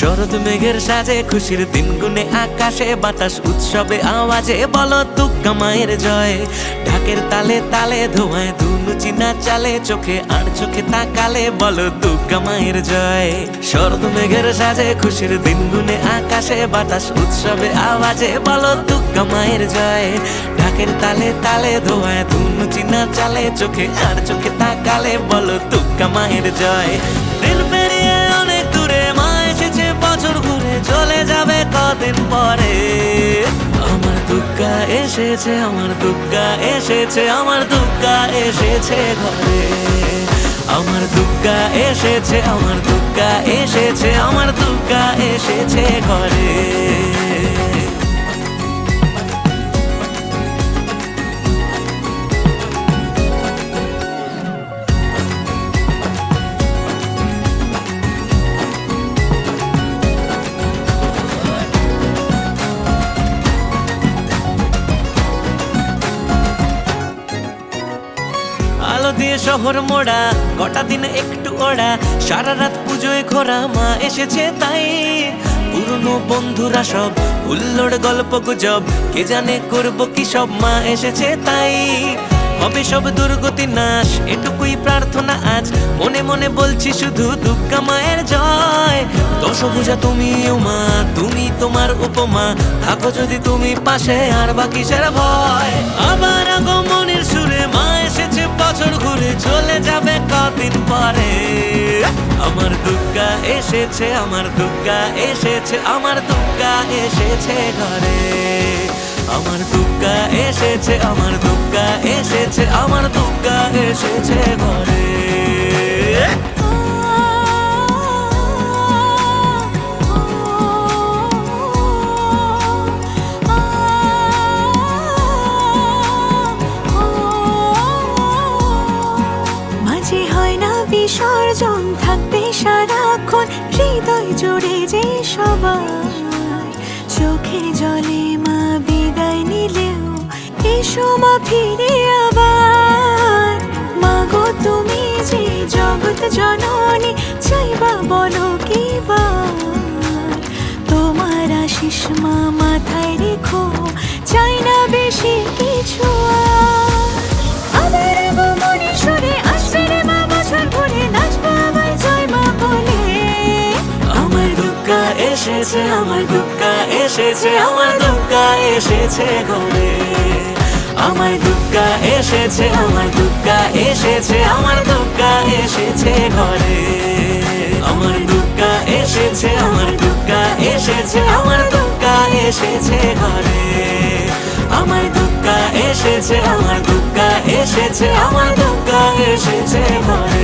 শরৎ মেঘের সাজে, খুশির দিন গুনে আকাশে, বাতাস, উৎসবে, আওয়াজে, বলো দুর্গা মায়ের জয়। ঢাকের তালে তালে, ধোঁয়ায় ধুনু, চিনা চালে, চোখে আর চোখে তাকালে, বলো দুর্গা মায়ের জয়। শরৎ মেঘের সাজে, খুশির দিন গুনে আকাশে, বাতাস, উৎসবে, আওয়াজে, বলো দুর্গা মায়ের জয়। ঢাকের তালে তালে, ধোঁয়ায় ধুনু, চিনা চালে, চোখে আর চোখে তাকালে, বলো দুর্গা মায়ের জয়। দিন কদিন পরে। আমার দুগ্গা এসেছে, আমার দুগ্গা এসেছে, আমার দুগ্গা এসেছে ঘরে। আমার দুগ্গা এসেছে, আমার দুগ্গা এসেছে, আমার দুগ্গা এসেছে ঘরে। দিয়ে শহর মোড়া, কটা দিন একটু ওড়া। সারা রাত পুজোয় ঘোরা, মা এসেছে তাই। পুরনো বন্ধুরা সব, হুল্লোড় গল্প গুজব, কে জানে করব কি সব, মা এসেছে তাই। হবে সব দুর্গতি নাশ, এটুকুই প্রার্থনা আজ। মনে মনে বলছি শুধু দুর্গা মায়ের জয়। দশভুজা তুমি মা, তুমি তোমার উপমা। থাকো যদি তুমি পাশে, আর বাকি সেরা ভয়। আবার আগমনের সুরে মা এসেছে বছর পরে। আমার দুর্গা এসেছে, আমার দুর্গা এসেছে, আমার দুর্গা এসেছে ঘরে। আমার দুর্গা এসেছে, আমার দুর্গা এসেছে, আমার দুর্গা এসেছে ঘরে। বিসর্জন থাকবে সারাক্ষণ, হৃদয় জুড়ে যে সবাই চোখের জলে মা বিদায় নিলেও, এসো মা ফিরে আবার। মাগো তুমি যে জগৎ জননী, চাইবা বলো কি তোমার আশিস মা এসেছে আমার দুর্গা এসেছে ঘরে আমার দুর্গা এসেছে আমার দুর্গা এসেছে আমার দুর্গা এসেছে ঘরে আমার দুর্গা এসেছে আমার দুর্গা এসেছে আমার দুর্গা এসেছে ঘরে আমার দুর্গা এসেছে আমার দুর্গা এসেছে আমার দুর্গা এসেছে ঘরে